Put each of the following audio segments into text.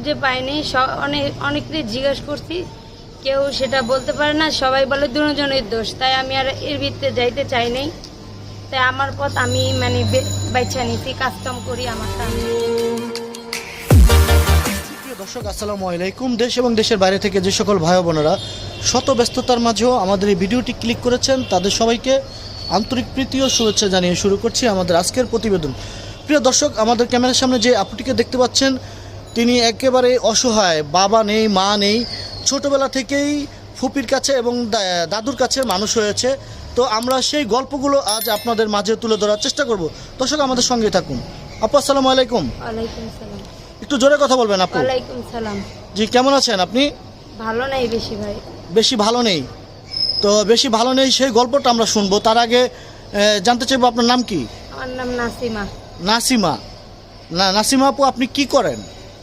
খুঁজে পাইনি অনেক অনেককে জিজ্ঞেস করছি, কেউ সেটা বলতে পারে না, সবাই বলে দুজনের দোষ, তাই আমি আর এর ভিতরে যাইতে চাই নাই। তাই আমার পথ আমি মানে বে- বাইছা নিছি, কাজ কাম করি আমারটা দর্শক, আসসালামু আলাইকুম। দেশ এবং দেশের বাইরে থেকে যে সকল ভাই বোনেরা, শত ব্যস্ততার মাঝেও আমাদের এই ভিডিওটি ক্লিক করেছেন, তাদের সবাইকে আন্তরিক প্রীতি ও শুভেচ্ছা জানিয়ে শুরু করছি আমাদের আজকের প্রতিবেদন। প্রিয় দর্শক, আমাদের ক্যামেরার সামনে যে আপুটিকে দেখতে পাচ্ছেন তিনি একেবারে অসহায় বাবা নেই মা নেই ছোটবেলা থেকেই ফুপির কাছে এবং দাদুর কাছে মানুষ হয়েছে। তো আমরা সেই গল্পগুলো আজ আপনাদের মাঝে তুলে ধরার চেষ্টা করব। দর্শক আমাদের সঙ্গে থাকুন। আপু আসসালামু আলাইকুম। একটু জোরে কথা বলবেন আপু। জি কেমন আছেন আপনি? ভালো নেই বেশি ভাই। বেশি ভালো নেই। তো বেশি ভালো নেই সেই গল্পটা আমরা শুনব। তার আগে জানতে চাইব আপনার নাম কি? আমার নাম নাসিমা। নাসিমা। না নাসিমা আপু আপনি কি করেন?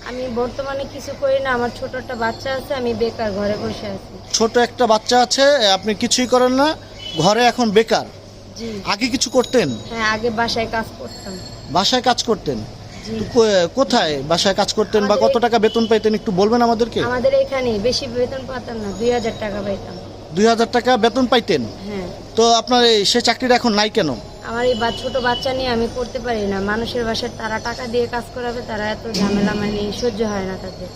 আমি বর্তমানে কিছু করি না আমার ছোট একটা বাচ্চা আছে আমি বেকার ঘরে বসে আছি। ছোট একটা বাচ্চা আছে আপনি কিছুই করেন না ঘরে এখন বেকার। জি। আগে কিছু করতেন? হ্যাঁ আগে বাসায় কাজ করতাম। বাসায় কাজ করতেন? কো- কোথায় বাসায় কাজ করতেন বা কত টাকা বেতন পাইতেন একটু বলবেন আমাদেরকে? আমাদের এখানে বেশি বেতন পাতাম না দুই হাজার টাকা পাইতাম। দুই হাজার টাকা বেতন পাইতেন? হ্যাঁ। তো আপনার এই সে চাকরিটা এখন নাই কেন? আমার এই ছোট বাচ্চা নিয়ে আমি করতে পারি না। মানুষের বাসায় তারা টাকা দিয়ে কাজ করাবে তারা এত ঝামেলা মানে সহ্য হয় না তাদের।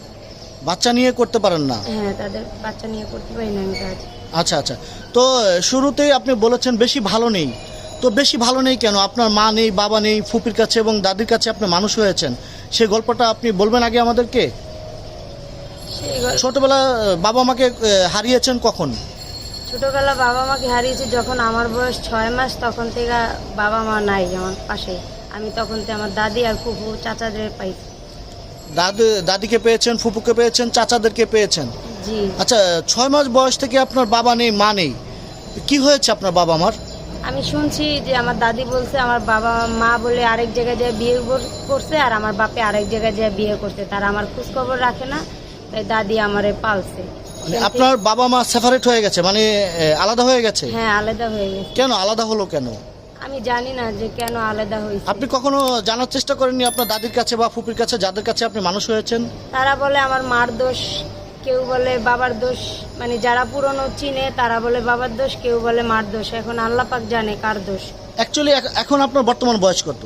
বাচ্চা নিয়ে করতে পারেন না? হ্যাঁ তাদের বাচ্চা নিয়ে করতে পারি না আমি কাজ। আচ্ছা আচ্ছা। তো শুরুতেই আপনি বলেছেন বেশি ভালো নেই। তো বেশি ভালো নেই কেন? আপনার মা নেই বাবা নেই ফুপির কাছে এবং দাদির কাছে আপনি মানুষ হয়েছেন। সেই গল্পটা আপনি বলবেন আগে আমাদেরকে? ছোটবেলা বাবা মাকে হারিয়েছেন কখন? ছোটবেলা বাবা মাকে হারিয়েছি যখন আমার বয়স ছয় মাস তখন থেকে বাবা মা নাই আমার পাশে। আমি তখন থেকে আমার দাদি আর ফুফু চাচাদের পাইছি। দাদু দাদিকে পেয়েছেন ফুপুকে পেয়েছেন চাচাদেরকে পেয়েছেন? জি। আচ্ছা ছয় মাস বয়স থেকে আপনার বাবা নেই মা নেই। কি হয়েছে আপনার বাবা মার? আমি শুনছি যে আমার দাদি বলছে আমার বাবা মা বলে আরেক জায়গায় যায় বিয়ে কর- করছে আর আমার বাপে আরেক জায়গায় যায় বিয়ে করছে। তারা আমার খোঁজ খবর রাখে না তাই দাদি আমারে পালছে। আপনার বাবা মা সেপারেট হয়ে গেছে মানে আলাদা হয়ে গেছে? হ্যাঁ আলাদা হয়ে গেছে। কেন আলাদা হলো কেন? আমি জানি না যে কেন আলাদা হয়েছে। আপনি কখনো জানার চেষ্টা করেননি আপনার দাদির কাছে বা ফুপির কাছে যাদের কাছে আপনি মানুষ হয়েছেন? তারা বলে আমার মার দোষ কেউ বলে বাবার দোষ মানে যারা পুরনো চিনে তারা বলে বাবার দোষ কেউ বলে মার দোষ। এখন আল্লাহ পাক জানে কার দোষ। অ্যাকচুয়ালি এখন আপনার বর্তমান বয়স কত?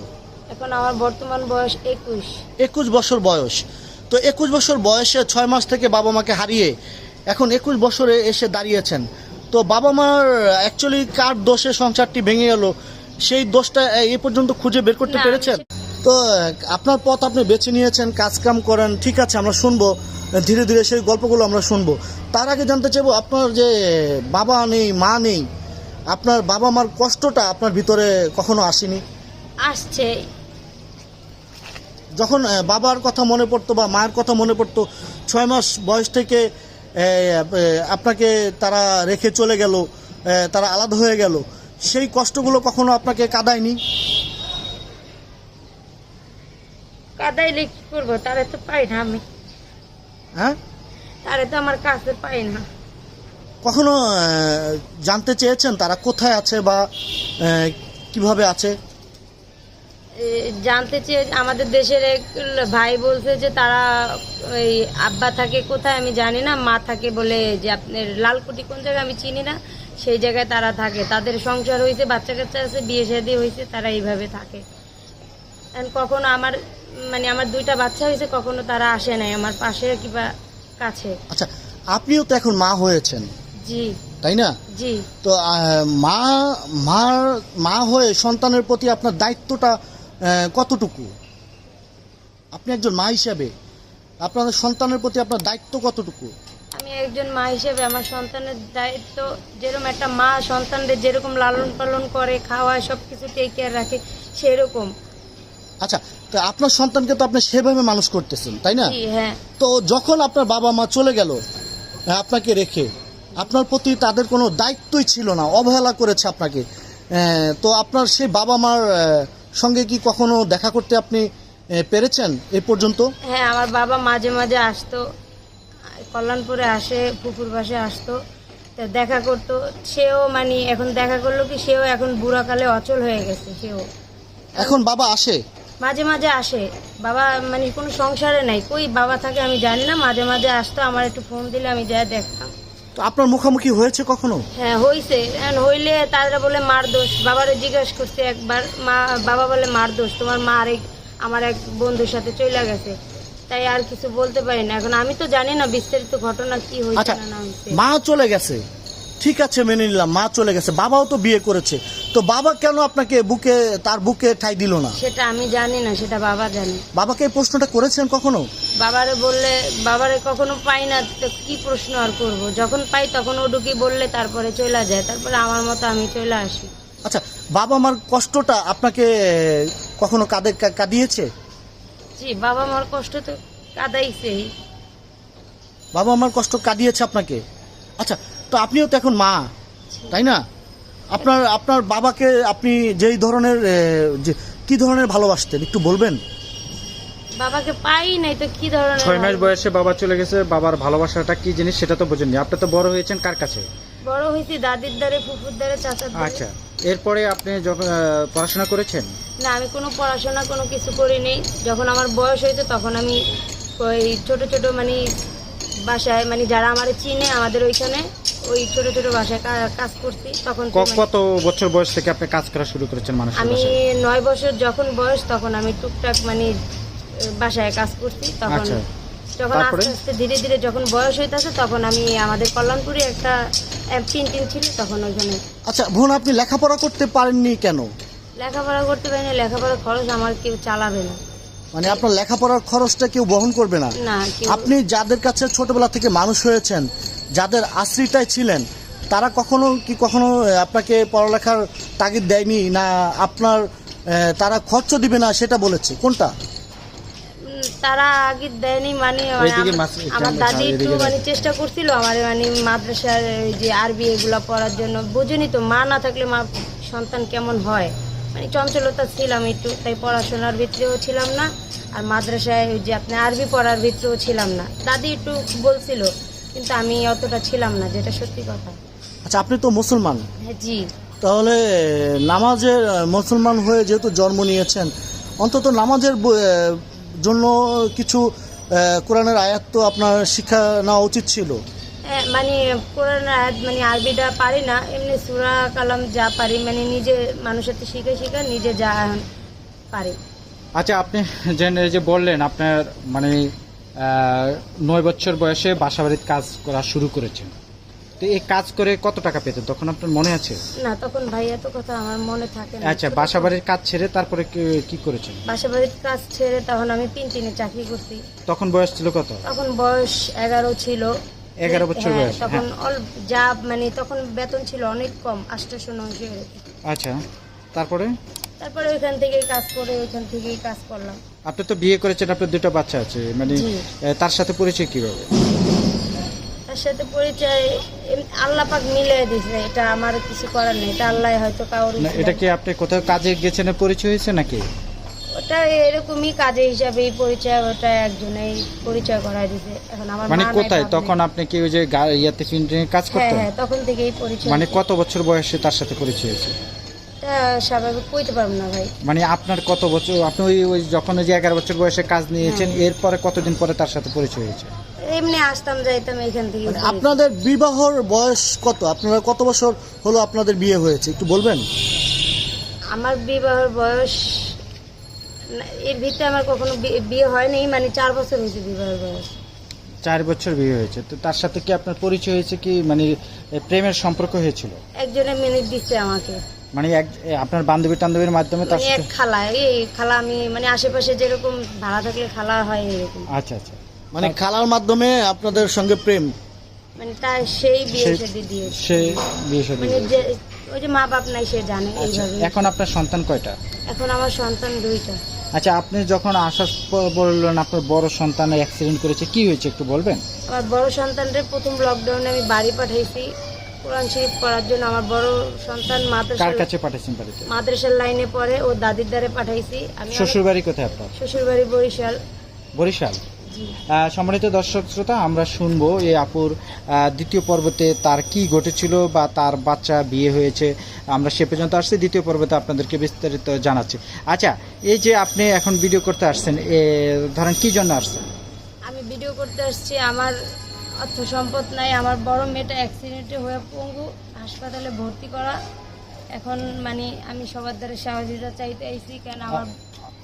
এখন আমার বর্তমান বয়স একুশ। একুশ বছর বয়স। তো একুশ বছর বয়সে ছয় মাস থেকে বাবা মাকে হারিয়ে এখন একুশ বছরে এসে দাঁড়িয়েছেন। তো বাবা মার অ্যাকচুয়ালি কার দোষে সংসারটি ভেঙে গেল? সেই দোষটা এ পর্যন্ত খুঁজে বের করতে পেরেছেন? তো আপনার পথ আপনি বেছে নিয়েছেন কাজ কাম করেন ঠিক আছে আমরা শুনব। ধীরে ধীরে সেই গল্পগুলো আমরা শুনব। তার আগে জানতে চাইব আপনার যে বাবা নেই মা নেই আপনার বাবা মার কষ্টটা আপনার ভিতরে কখনো আসেনি? আসছে। যখন বাবার কথা মনে পড়তো বা মায়ের কথা মনে পড়তো ছয় মাস বয়স থেকে আপনাকে তারা রেখে চলে গেল তারা আলাদা হয়ে গেল। সেই কষ্টগুলো কখনো আপনাকে কাদায়নি? কাদাইলে কি করব? তারে তো পাই না আমি। হ্যাঁ? তারে তো আমার কাছে পাই না। কখনো জানতে চেয়েছেন তারা কোথায় আছে বা কীভাবে আছে? জানতে চেয়ে আমাদের দেশের এক ভাই বলছে যে তারা ওই আব্বা থাকে কোথায় আমি জানি না মা থাকে বলে যে আপনার লালকুটি কোন জায়গায় আমি চিনি না সেই জায়গায় তারা থাকে। তাদের সংসার হয়েছে বাচ্চা কাচ্চা আছে বিয়ে শাদি হয়েছে তারা এইভাবে থাকে। কখনো আমার মানে আমার দুইটা বাচ্চা হয়েছে কখনো তারা আসে নাই আমার পাশে কিংবা কাছে। আচ্ছা আপনিও তো এখন মা হয়েছেন। জি। তাই না? জি। তো মা মার মা হয়ে সন্তানের প্রতি আপনার দায়িত্বটা কতটুকু? আপনি একজন মা হিসাবে আপনার সন্তানের প্রতি আপনার দায়িত্ব কতটুকু? আমি একজন মা হিসেবে আমার সন্তানের দায়িত্ব যেরকম একটা মা সন্তানদের যেরকম লালন পালন করে খাওয়ায় সব কিছু টেক কেয়ার রাখে সেরকম। আচ্ছা তো আপনার সন্তানকে তো আপনি সেভাবে মানুষ করতেছেন তাই না? হ্যাঁ। তো যখন আপনার বাবা মা চলে গেল আপনাকে রেখে আপনার প্রতি তাদের কোনো দায়িত্বই ছিল না অবহেলা করেছে আপনাকে তো আপনার সেই বাবা মার সঙ্গে কি কখনো দেখা করতে আপনি পেরেছেন এ পর্যন্ত? হ্যাঁ আমার বাবা মাঝে মাঝে আসতো। কল্যাণপুরে আসে পুকুর পাশে আসতো তো দেখা করতো। সেও মানে এখন দেখা করল কি সেও এখন বুড়াকালে অচল হয়ে গেছে সেও। এখন বাবা আসে? মাঝে মাঝে আসে। বাবা মানে কোনো সংসারে নাই। কই বাবা থাকে আমি জানি না মাঝে মাঝে আসতো আমার একটু ফোন দিলে আমি যা দেখতাম। তো আপনার মুখোমুখি হয়েছে কখনো? হ্যাঁ হইছে। এখন হইলে তারা বলে মার দোষ। বাবারে জিজ্ঞেস করছে একবার মা বাবা বলে মার দোষ। তোমার মা আরেক আমার এক বন্ধুর সাথে চলে গেছে। তাই আর কিছু বলতে পারি না। এখন আমি তো জানি না বিস্তারিত ঘটনা কি হয়েছে আচ্ছা না না হয়েছে মা চলে গেছে। ঠিক আছে মেনে নিলাম মা চলে গেছে বাবাও তো বিয়ে করেছে। তো বাবা কেন আপনাকে বুকে তার বুকে ঠাই দিল না? সেটা আমি জানি না সেটা বাবা জানে। বাবাকে এই প্রশ্নটা করেছেন কখনো? বাবারে বললে বাবারে কখনো পাই না তো কি প্রশ্ন আর করব? যখন পাই তখন ও ঢুকি বললে তারপরে চলে যায় তারপরে আমার মতো আমি চলে আসি। আচ্ছা বাবা আমার কষ্টটা আপনাকে কখনো কাঁদে কা- কাঁদিয়েছে? জি বাবা আমার কষ্ট তো কাদাইছেই। বাবা আমার কষ্ট কাঁদিয়েছে আপনাকে? আচ্ছা তো আপনিও তো এখন মা তাই না? আপনার আপনার বাবাকে আপনি যেই ধরনের যে কি ধরনের ভালোবাসতেন একটু বলবেন? বাবাকে পাই নাই তো কি ধরনের ছয় মাস বয়সে বাবা চলে গেছে বাবার ভালোবাসাটা কি জিনিস সেটা তো বোঝেননি। আপনি তো বড় হয়েছেন কার কাছে? বড় হয়েছি দাদির দ্বারে ফুফুর দ্বারে চাচার দ্বারে। আচ্ছা এরপরে আপনি যখন পড়াশোনা করেছেন? না আমি কোনো পড়াশোনা কোনো কিছু করিনি। যখন আমার বয়স হয়েছে তখন আমি ওই ছোট ছোট মানে বাসায় মানে যারা আমার চিনে আমাদের ওইখানে ওই ছোট ছোট বাসায় কাজ করছি তখন কত বছর বয়স থেকে আপনি কাজ করা শুরু করেছেন মানুষের আমি নয় বছর যখন বয়স তখন আমি টুকটাক মানে বাসায় কাজ করছি তখন আচ্ছা। যখন আস্তে আস্তে ধীরে ধীরে যখন বয়স হইতেছে তখন আমি আমাদের কল্যাণপুরে একটা টিন ছিল তখন ওইখানে আচ্ছা বোন আপনি লেখাপড়া করতে পারেননি কেন? লেখাপড়া করতে পারি না লেখাপড়ার খরচ আমার কেউ চালাবে না। মানে আপনার লেখাপড়ার খরচটা কেউ বহন করবে না? না আপনি যাদের কাছে ছোটবেলা থেকে মানুষ হয়েছেন যাদের আশ্রিতায় ছিলেন তারা কখনো কি কখনো আপনাকে পড়ালেখার তাগিদ দেয়নি না আপনার তারা খরচ দিবে না সেটা বলেছে? কোনটা? তারা আগে দেয়নি মানে মানে আমার দাদি একটু মানে চেষ্টা করছিল আমার মানে মাদ্রাসার যে আরবি এগুলো পড়ার জন্য। বুঝুনি তো মা না থাকলে মা সন্তান কেমন হয়? মানে চঞ্চলতা ছিলাম একটু তাই পড়াশোনার ভিতরেও ছিলাম না আর মাদ্রাসায় ওই যে আপনি আরবি পড়ার ভিতরেও ছিলাম না। দাদি একটু বলছিল কিন্তু আমি অতটা ছিলাম না যেটা সত্যি কথা। আচ্ছা আপনি তো মুসলমান। হ্যাঁ জি। তাহলে নামাজের মুসলমান হয়ে যেহেতু জন্ম নিয়েছেন অন্তত নামাজের জন্য কিছু কোরআনের আয়াত তো আপনার শিক্ষা নেওয়া উচিত ছিল। হ্যাঁ, মানে কোরআন আয়াত মানে আরবিটা পারি না এমনি সুরা কালাম যা পারি মানে নিজে মানুষের তো শিখে শিখে নিজে যা পারি। আচ্ছা আপনি যে যে বললেন আপনার মানে নয় বছর বয়সে বাসাবাড়ির কাজ করা শুরু করেছেন। তো এই কাজ করে কত টাকা পেতেন? তখন আপনার মনে আছে? না তখন ভাই এত কথা আমার মনে থাকে না। আচ্ছা বাসাবাড়ির কাজ ছেড়ে তারপরে কি- কি করেছেন? বাসা বাড়ির কাজ ছেড়ে তখন আমি তিন তিনে চাকরি করছি। তখন বয়স ছিল কত? তখন বয়স এগারো ছিল। 11 বছর হ্যাঁ, বয়স, তখন অল্প যা মানে তখন বেতন ছিল অনেক কম আটশোশো নয়শো আচ্ছা তারপরে? তারপরে ওইখান থেকেই কাজ করে ওইখান থেকেই কাজ করলাম। আপনি তো বিয়ে করেছেন আপনার দুটো বাচ্চা আছে মানে জি। আহ, তার সাথে পরিচয় কীভাবে? তার সাথে পরিচয় এম- আল্লাহ পাক মিলে দিছে এটা আমার কিছু করার নেই এটা আল্লাহ হয়তো না এটা কি আপনি কোথাও কাজে গেছেন পরিচয় হয়েছে নাকি? ওটা এরকমই কাজে হিসাবেই পরিচয় ওটা একজনেই পরিচয় করায় দিছে এখন আমার মানে মা নাই, কোথায়? বাপ তখন আপনি কি ওই যে গা- ইয়াতে কাজ হ্যাঁ করতেন? হ্যাঁ তখন থেকেই পরিচয় মানে কত বছর বয়সে তার সাথে পরিচয় হয়েছে? এটা স্বাভাবিক কইতে পারব না ভাই। মানে আপনার কত বছর আপনি ওই ওই যখন ওই যে এগারো বছর বয়সে কাজ নিয়েছেন হ্যাঁ। এরপরে কতদিন পরে তার সাথে পরিচয় হয়েছে? এমনি আসতাম যাইতাম এইখান থেকে। মানে আপনাদের বিবাহর বয়স কত? আপনারা কত বছর হলো আপনাদের বিয়ে হয়েছে একটু বলবেন? আমার বিবাহের বয়স না, এর ভিতরে আমার কখনো বি- বিয়ে হয়নি মানে চার বছর হয়েছে বিবাহের বয়স। চার বছর বিয়ে হয়েছে তো তার সাথে কি আপনার পরিচয় হয়েছে কি? মানে এ, প্রেমের সম্পর্ক হয়েছিল? একজনে মিনিট দিচ্ছে আমাকে। মানে এক আপনার বান্ধবী টান্ধবীর মাধ্যমে তার মানে এক সাথে খালা এই খালা আমি মানে আশেপাশে যেরকম ভাড়া থাকলে খালা হয় এরকম। আচ্ছা আচ্ছা। মানে খালার মাধ্যমে আপনাদের সঙ্গে প্রেম? মানে তার সেই বিয়ে শাদী দিয়েছে সে বিয়ে শাদী মানে যে ওই যে মা বাপ নাই সে জানে আচ্ছা এইভাবে। এখন আপনার সন্তান কয়টা? এখন আমার সন্তান দুইটা। আচ্ছা আপনি যখন আসার পর বললেন আপনার বড় সন্তান অ্যাক্সিডেন্ট করেছে কি হয়েছে একটু বলবেন? আমার বড় সন্তানরে প্রথম লকডাউনে আমি বাড়ি পাঠাইছি। কোরআন শরীফ পড়ার জন্য আমার বড় সন্তান কার মাদ্রাসা কাছে পাঠাচ্ছেন বাড়িতে মাদ্রাসার লাইনে পড়ে ও দাদির দ্বারে পাঠাইছি। আমি শ্বশুর বাড়ি কোথায় আপনার? শ্বশুর বাড়ি বরিশাল? বরিশাল সম্মানিত দর্শক শ্রোতা আমরা শুনব এই আপুর দ্বিতীয় পর্বতে তার কি ঘটেছিল বা তার বাচ্চা বিয়ে হয়েছে। আমরা সে পর্যন্ত আসছি দ্বিতীয় পর্বতে আপনাদেরকে বিস্তারিত জানাচ্ছি। আচ্ছা এই যে আপনি এখন ভিডিও করতে আসছেন এ, ধরেন কি জন্য আসছেন? আমি ভিডিও করতে আসছি আমার অর্থ সম্পদ নাই। আমার বড় মেয়েটা অ্যাক্সিডেন্টে হয়ে পঙ্গু হাসপাতালে ভর্তি করা। এখন মানে আমি সবার দ্বারা সহযোগিতা চাইতে আইছি কেন আমার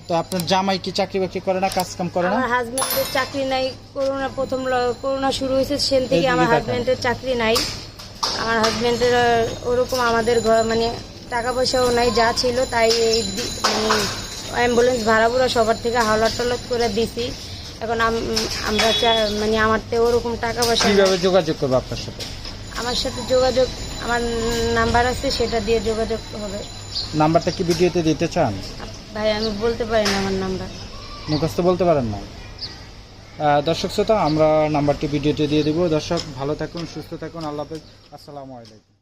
তো আপনার জামাই কি চাকরি বাকরি করে না কাজ কাম করে না? আমার হাজব্যান্ডের চাকরি নাই। করোনা প্রথম ল- করোনা শুরু হয়েছে সেন থেকে আমার। হাজব্যান্ডের চাকরি নাই। আমার হাজব্যান্ডের ওরকম আমাদের ঘর মানে টাকা পয়সাও নাই যা ছিল তাই এই দি- মানে অ্যাম্বুলেন্স ভাড়া ভুড়া সবার থেকে হাওলাত টালাত করে দিছি। এখন আম- আমরা মানে আমার তো ওরকম টাকা পয়সা কীভাবে যোগাযোগ করব আপনার সাথে? আমার সাথে যোগাযোগ আমার নাম্বার আছে সেটা দিয়ে যোগাযোগ হবে। নাম্বারটা কি ভিডিওতে দিতে চান? ভাই আমি বলতে পারি না আমার নাম্বার। মুখস্থ বলতে পারেন না। দর্শক শ্রোতা আমরা নাম্বারটি ভিডিওতে দিয়ে দিব। দর্শক ভালো থাকুন সুস্থ থাকুন আল্লাহ হাফেজ। আসসালামু আলাইকুম।